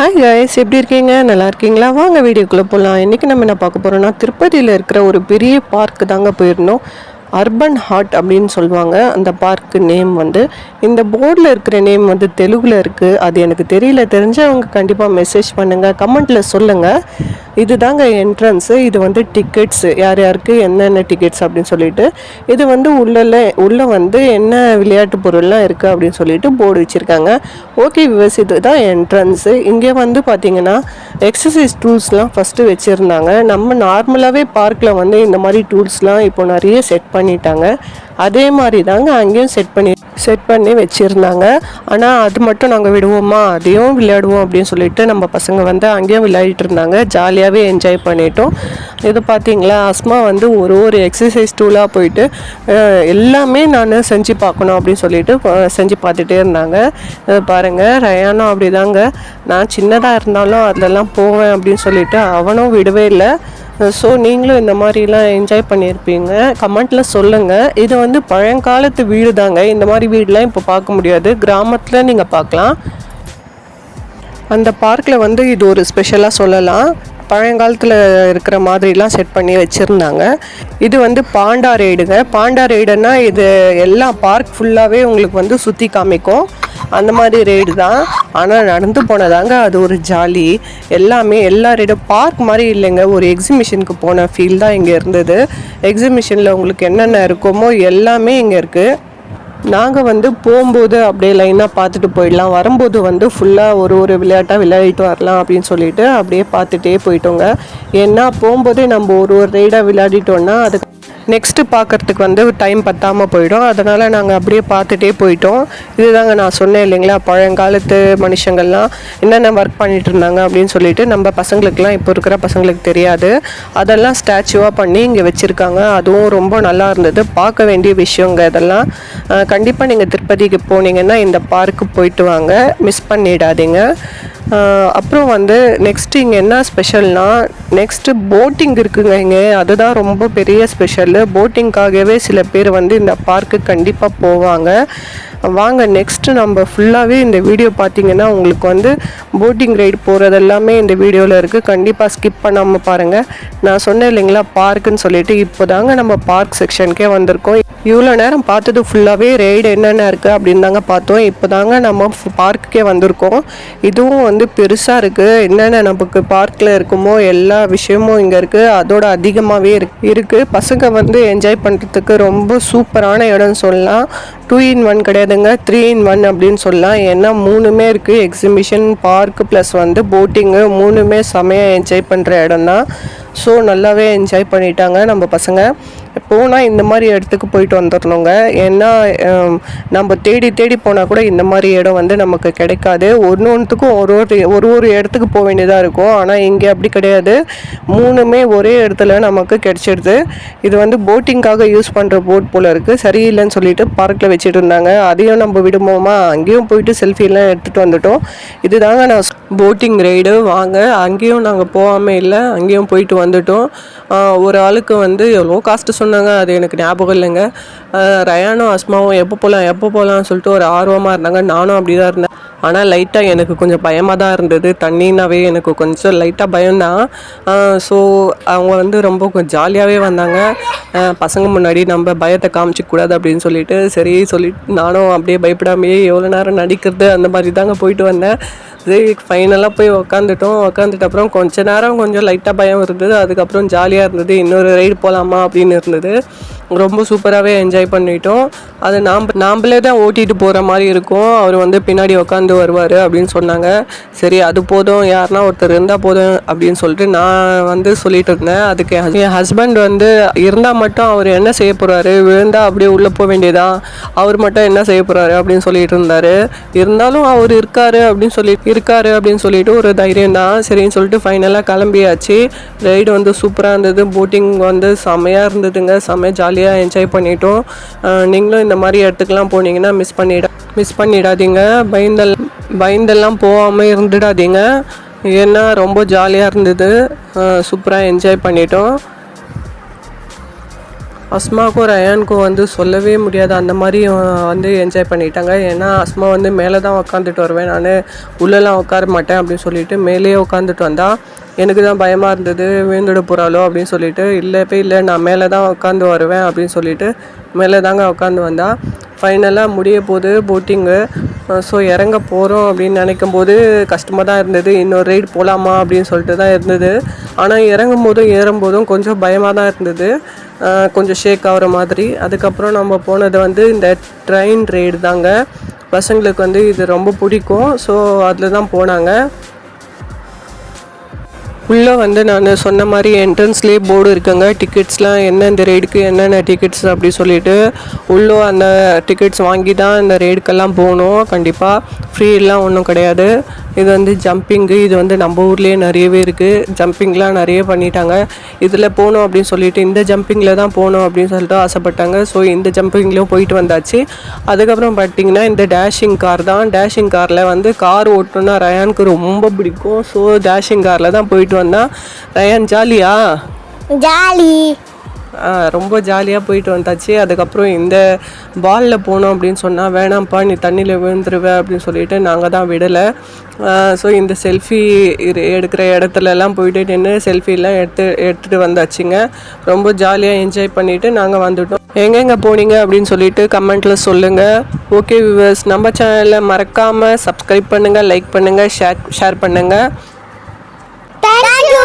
Hi guys எப்படி இருக்கீங்க? நல்லா இருக்கீங்களா? வாங்க வீடியோக்குள்ளே போகலாம் இன்றைக்கி நம்ம என்ன பார்க்க போகிறோம்னா திருப்பதியில் இருக்கிற ஒரு பெரிய பார்க்கு தாங்க போயிருந்தோம். அர்பன் ஹார்ட் அப்படின்னு சொல்லுவாங்க. அந்த பார்க்கு நேம் வந்து இந்த போர்டில் இருக்கிற நேம் வந்து தெலுங்கில் இருக்குது அது எனக்கு தெரியல. தெரிஞ்சவங்க கண்டிப்பாக மெசேஜ் பண்ணுங்கள் கமெண்ட்டில் சொல்லுங்கள் இதுதாங்க என்ட்ரன்ஸு இது வந்து டிக்கெட்ஸு யார் யாருக்கு என்னென்ன டிக்கெட்ஸ் அப்படின்னு சொல்லிட்டு. இது வந்து உள்ளல உள்ளே வந்து என்ன விளையாட்டு பொருள்லாம் இருக்குது அப்படின்னு சொல்லிட்டு போர்டு வச்சுருக்காங்க. ஓகே விவஸ் இது தான் என்ட்ரன்ஸு இங்கே வந்து பார்த்தீங்கன்னா எக்ஸசைஸ் டூல்ஸ்லாம் ஃபஸ்ட்டு வச்சுருந்தாங்க. நம்ம நார்மலாகவே பார்க்கில் வந்து இந்த மாதிரி டூல்ஸ்லாம் இப்போ நிறைய செட் பண்ணிட்டாங்க. அதே மாதிரி தாங்க அங்கேயும் செட் பண்ணி செட் பண்ணி வச்சுருந்தாங்க. ஆனால் அது மட்டும் நாங்கள் விடுவோமா? அதையும் விளையாடுவோம் அப்படின்னு சொல்லிட்டு நம்ம பசங்க வந்து அங்கேயும் விளையாடிட்டு இருந்தாங்க. ஜாலியாகவே என்ஜாய் பண்ணிட்டோம். இது பார்த்தீங்களா அஸ்மா வந்து ஒரு ஒரு எக்ஸசைஸ் டூலாக போயிட்டு எல்லாமே நான் செஞ்சு பார்க்கணும் அப்படின்னு சொல்லிட்டு செஞ்சு பார்த்துட்டே இருந்தாங்க. இது பாருங்கள் ரயானும் அப்படிதாங்க. நான் சின்னதாக இருந்தாலும் அதெல்லாம் போவேன் அப்படின்னு சொல்லிட்டு அவனும் விடவே இல்லை. ஸோ நீங்களும் இந்த மாதிரிலாம் என்ஜாய் பண்ணியிருப்பீங்க. கமெண்ட்டில் சொல்லுங்கள் இது வந்து பழங்காலத்து வீடு தாங்க. இந்த மாதிரி வீடெலாம் இப்போ பார்க்க முடியாது. கிராமத்தில் நீங்கள் பார்க்கலாம். அந்த பார்க்கில் வந்து இது ஒரு ஸ்பெஷலாக சொல்லலாம். பழங்காலத்தில் இருக்கிற மாதிரிலாம் செட் பண்ணி வச்சுருந்தாங்க. இது வந்து பாண்டா ரைடுங்க பாண்டா ரைடுன்னா இது எல்லா பார்க் ஃபுல்லாகவே உங்களுக்கு வந்து சுற்றி காமிக்கும். அந்த மாதிரி ரைடு தான். ஆனால் நடந்து போனதாங்க அது ஒரு ஜாலி. எல்லாமே எல்லா ரைடும் பார்க் மாதிரி இல்லைங்க. ஒரு எக்ஸிபிஷனுக்கு போன ஃபீல் தான் இங்கே இருந்தது. எக்ஸிபிஷனில் உங்களுக்கு என்னென்ன இருக்குமோ எல்லாமே இங்கே இருக்குது நாங்கள் வந்து போகும்போது அப்படியே லைனாக பார்த்துட்டு போயிடலாம். வரும்போது வந்து ஃபுல்லாக ஒரு ஒரு விளையாட்டாக விளையாடிட்டு வரலாம் அப்படின்னு சொல்லிட்டு அப்படியே பார்த்துட்டே போயிட்டோங்க. ஏன்னா போகும்போதே நம்ம ஒரு ஒரு ரைடாக விளையாடிட்டோன்னா அதுக்கு நெக்ஸ்ட்டு பார்க்கறதுக்கு வந்து டைம் பத்தாமல் போயிடும். அதனால் நாங்கள் அப்படியே பார்த்துட்டே போயிட்டோம். இதுதாங்க நான் சொன்னேன் இல்லைங்களா? பழங்காலத்து மனுஷங்கள்லாம் என்னென்ன ஒர்க் பண்ணிட்டு இருந்தாங்க அப்படின்னு சொல்லிட்டு நம்ம பசங்களுக்குலாம் இப்போ இருக்கிற பசங்களுக்கு தெரியாது. அதெல்லாம் ஸ்டாச்சுவாக பண்ணி இங்கே வச்சுருக்காங்க. அதுவும் ரொம்ப நல்லா இருந்தது. பார்க்க வேண்டிய விஷயங்க இதெல்லாம். கண்டிப்பாக நீங்கள் திருப்பதிக்கு போனீங்கன்னா இந்த பார்க்கு போயிட்டு வாங்க. மிஸ் பண்ணிடாதீங்க. அப்புறம் வந்து நெக்ஸ்ட் இங்கே என்ன ஸ்பெஷல்னால் நெக்ஸ்ட்டு போட்டிங் இருக்குங்க இங்கே. அதுதான் ரொம்ப பெரிய ஸ்பெஷலு போட்டிங்காகவே சில பேர் வந்து இந்த பார்க்கு கண்டிப்பாக போவாங்க. வாங்க நெக்ஸ்ட்டு நம்ம ஃபுல்லாகவே இந்த வீடியோ பார்த்தீங்கன்னா உங்களுக்கு வந்து போட்டிங் ரைடு போகிறது எல்லாமே இந்த வீடியோவில் இருக்குது கண்டிப்பாக ஸ்கிப் பண்ணாமல் பாருங்கள் நான் சொன்னேன் இல்லைங்களா பார்க்குன்னு சொல்லிட்டு இப்போ தாங்க நம்ம பார்க் செக்ஷனுக்கே வந்திருக்கோம். இவ்வளோ நேரம் பார்த்தது ஃபுல்லாகவே ரைடு என்னென்ன இருக்குது அப்படின்னு தாங்க பார்த்தோம். இப்போ தாங்க நம்ம பார்க்குக்கே வந்திருக்கோம். இதுவும் வந்து பெருசாக இருக்குது என்னென்ன நமக்கு பார்க்கில் இருக்குமோ எல்லா விஷயமும் இங்கே இருக்குது அதோட அதிகமாகவே இருக்கு. இருக்குது பசங்க வந்து என்ஜாய் பண்ணுறதுக்கு ரொம்ப சூப்பரான இடம்னு சொல்லலாம். டூ இன் ஒன் கிடையாதுங்க த்ரீ இன் ஒன் அப்படின்னு சொல்லலாம். ஏன்னா மூணுமே இருக்குது எக்ஸிபிஷன் பார்க் ப்ளஸ் வந்து போட்டிங்கு மூணுமே செமையாக என்ஜாய் பண்ணுற இடம் தான் ஸோ நல்லாவே என்ஜாய் பண்ணிட்டாங்க நம்ம பசங்க. போனால் இந்த மாதிரி இடத்துக்கு போயிட்டு வந்துடணுங்க ஏன்னா நம்ம தேடி தேடி போனால் கூட இந்த மாதிரி இடம் வந்து நமக்கு கிடைக்காது. ஒன்று ஒன்றுத்துக்கும் ஒரு ஒரு ஒரு ஒரு இடத்துக்கு போக வேண்டியதாக இருக்கும். ஆனால் இங்கே அப்படி கிடையாது. மூணுமே ஒரே இடத்துல நமக்கு கிடைச்சிடுது இது வந்து போட்டிங்காக யூஸ் பண்ணுற போட் போல் இருக்குது சரியில்லைன்னு சொல்லிட்டு பார்க்கில் வச்சுட்டு இருந்தாங்க. அதையும் நம்ம விடுமோமா அங்கேயும் போயிட்டு செல்ஃபிலாம் எடுத்துகிட்டு வந்துட்டோம். இதுதாங்க நான் போட்டிங் ரைடு வாங்க. அங்கேயும் நாங்கள் போகாமல் இல்லை. அங்கேயும் போயிட்டு வந்துட்டோம். ஒரு ஆளுக்கு வந்து எவ்வளோ காஸ்ட்டு சொன்னாங்க. அது எனக்கு ஞாபகம் இல்லைங்க. ரயானும் அஸ்மாவும் எப்போ போகலாம் எப்போ போகலாம்னு சொல்லிட்டு ஒரு ஆர்வமாக இருந்தாங்க. நானும் அப்படி தான் இருந்தேன். ஆனால் லைட்டாக எனக்கு கொஞ்சம் பயமாக தான் இருந்தது. தண்ணினாவே எனக்கு கொஞ்சம் லைட்டாக பயம்தான் ஸோ அவங்க வந்து ரொம்ப கொஞ்சம் ஜாலியாகவே வந்தாங்க. பசங்க முன்னாடி நம்ம பயத்தை காமிச்சிக்க கூடாது அப்படின்னு சொல்லிட்டு சரி சொல்லிட்டு நானும் அப்படியே பயப்படாமையே எவ்வளோ நேரம் நடிக்கிறது அந்த மாதிரி தாங்க போயிட்டு வந்தேன். சரி ஃபைனலாக போய் உக்காந்துட்டோம். உக்காந்துட்டு அப்புறம் கொஞ்ச நேரம் கொஞ்சம் லைட்டாக பயம் இருந்தது. அதுக்கப்புறம் ஜாலியாக இருந்தது. இன்னொரு ரைடு போகலாமா அப்படின்னு இருந்தது. ரொம்ப சூப்பராகவே என்ஜாய் பண்ணிட்டோம். அது நாம் நாம்பளே தான் ஓட்டிகிட்டு போகிற மாதிரி இருக்கும். அவர் வந்து பின்னாடி உட்காந்து வருவார் அப்படின்னு சொன்னாங்க. சரி அது போதும். யாருனா ஒருத்தர் இருந்தால் போதும் அப்படின்னு சொல்லிட்டு நான் வந்து சொல்லிட்டு இருந்தேன். அதுக்கு என் ஹஸ்பண்ட் வந்து இருந்தால் மட்டும் அவர் என்ன செய்ய போகிறாரு விழுந்தால் அப்படியே உள்ளே போக வேண்டியதான் அவர் மட்டும் என்ன செய்ய போகிறாரு அப்படின்னு சொல்லிட்டு இருந்தார். இருந்தாலும் அவர் இருக்காரு அப்படின்னு சொல்லி இருக்காரு அப்படின்னு சொல்லிட்டு ஒரு தைரியம் தான். சரின்னு சொல்லிட்டு ஃபைனலாக கிளம்பியாச்சு. ரைடு வந்து சூப்பராக இருந்தது. போட்டிங் வந்து செம்மையாக இருந்ததுங்க. செம்மையாக ஜாலியாக என்ஜாய் பண்ணிட்டோம். நீங்களும் இந்த மாதிரி இடத்துக்குலாம் போனீங்கன்னா மிஸ் பண்ணிட மிஸ் பண்ணிடாதீங்க. பயந்தல் பயந்தெல்லாம் போகாமல் இருந்துடாதீங்க. ஏன்னா ரொம்ப ஜாலியாக இருந்தது. சூப்பராக என்ஜாய் பண்ணிட்டோம். அஸ்மாவுக்கும் ரயானுக்கும் வந்து சொல்லவே முடியாது. அந்த மாதிரி வந்து என்ஜாய் பண்ணிட்டாங்க. ஏன்னா அஸ்மா வந்து மேலே தான் உட்காந்துட்டு வருவேன். நான் உள்ளெல்லாம் உட்கார மாட்டேன் அப்படின்னு சொல்லிட்டு மேலேயே உட்காந்துட்டு வந்தால் எனக்கு தான் பயமாக இருந்தது. விழுந்துட போகிறாளோ அப்படின்னு சொல்லிட்டு போய் இல்லை நான் மேலே தான் உட்காந்து வருவேன். அப்படின்னு சொல்லிட்டு மேலே தாங்க உட்காந்து வந்தால் ஃபைனலாக முடிய போகுது போட்டிங்கு ஸோ இறங்க போகிறோம் அப்படின்னு நினைக்கும் போது கஷ்டமாக தான் இருந்தது. இன்னொரு ரைடு போகலாமா அப்படின்னு சொல்லிட்டு தான் இருந்தது. ஆனால் இறங்கும் போதும் ஏறும் போதும் கொஞ்சம் பயமாக தான் இருந்தது. கொஞ்சம் ஷேக் ஆகிற மாதிரி. அதுக்கப்புறம் நம்ம போனது வந்து இந்த ட்ரெயின் ரைடு தாங்க. பசங்களுக்கு வந்து இது ரொம்ப பிடிக்கும். ஸோ அதில் தான் போனாங்க. உள்ளே வந்து நான் சொன்ன மாதிரி என்ட்ரன்ஸ்லேயே போர்டு இருக்குங்க. டிக்கெட்ஸ்லாம் என்ன இந்த ரைடுக்கு என்னென்ன டிக்கெட்ஸ் அப்படி சொல்லிட்டு உள்ளே அந்த டிக்கெட்ஸ் வாங்கி தான் இந்த ரைடுக்கெல்லாம் போகணும். கண்டிப்பாக ஃப்ரீலாம் ஒன்றும் கிடையாது. இது வந்து ஜம்பிங்கு இது வந்து நம்ம ஊர்லேயே நிறையவே இருக்குது ஜம்பிங்லாம் நிறைய பண்ணிட்டாங்க. இதில் போகணும் அப்படின்னு சொல்லிட்டு இந்த ஜம்பிங்கில் தான் போகணும் அப்படின்னு சொல்லிட்டு ஆசைப்பட்டாங்க. ஸோ இந்த ஜம்பிங்லேயும் போயிட்டு வந்தாச்சு. அதுக்கப்புறம் பார்த்தீங்கன்னா இந்த டேஷிங் கார் தான். டேஷிங் காரில் வந்து கார் ஓட்டணும்னா ரயானுக்கு ரொம்ப பிடிக்கும். ஸோ டேஷிங் காரில் தான் போயிட்டு வந்தான் ரயான் ஜாலியா? ஜாலி. ரொம்ப ஜாலியாக போயிட்டு வந்தாச்சு. அதுக்கப்புறம் இந்த பாலில் போனோம் அப்படின்னு சொன்னால் வேணாம்ப்பா நீ தண்ணியில் விழுந்துருவ அப்படின்னு சொல்லிட்டு நாங்கள் தான் விடலை. ஸோ இந்த செல்ஃபி எடுக்கிற இடத்துலலாம் போயிட்டு நின்று செல்ஃபிலாம் எடுத்து எடுத்துகிட்டு வந்தாச்சுங்க. ரொம்ப ஜாலியாக என்ஜாய் பண்ணிவிட்டு நாங்கள் வந்துட்டோம். எங்கெங்கே போனீங்க அப்படின்னு சொல்லிட்டு கமெண்ட்டில் சொல்லுங்கள் ஓகே வியூவர்ஸ் நம்ம சேனலை மறக்காமல் சப்ஸ்கிரைப் பண்ணுங்கள் லைக் பண்ணுங்கள் ஷேர் ஷேர் பண்ணுங்கள் Cayo.